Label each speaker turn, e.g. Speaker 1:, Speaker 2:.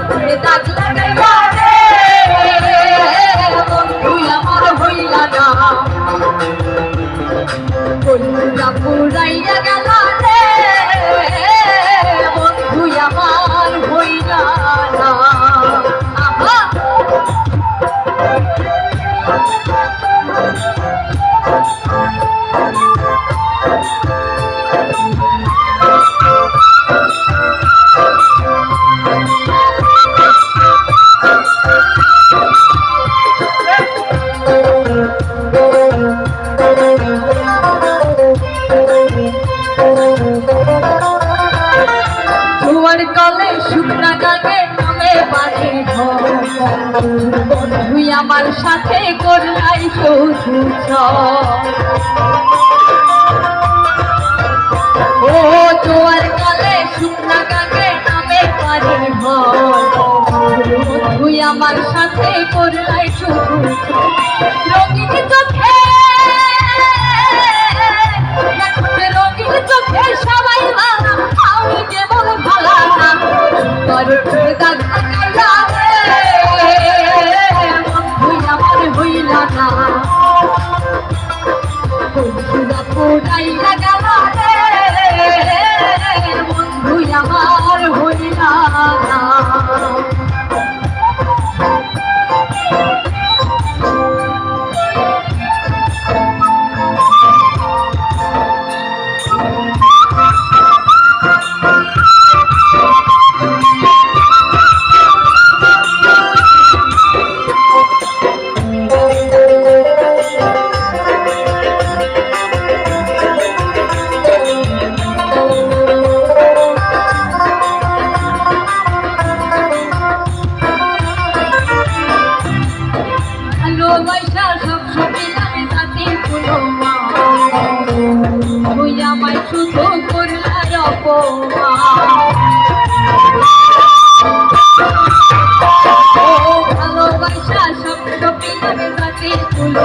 Speaker 1: তুমি দাগ লাগাইবা রে বন্ধু আমার হইলা না বন্ধুরা পুরাইয়া গেল আমার কলে শুকনা কাকে নামে পারে তুই আমার সাথে করলাই ও জোয়ার কালে শুকনা কাকে নামে পারে তুই আমার সাথে করলাই শুধু আমার পুরো পয়সা সব সবই লাগে তাতে পুরো তুই আমায় শুধু করলার অপমান। ভালোবাসা সব সবই লাগে তাতে পুরো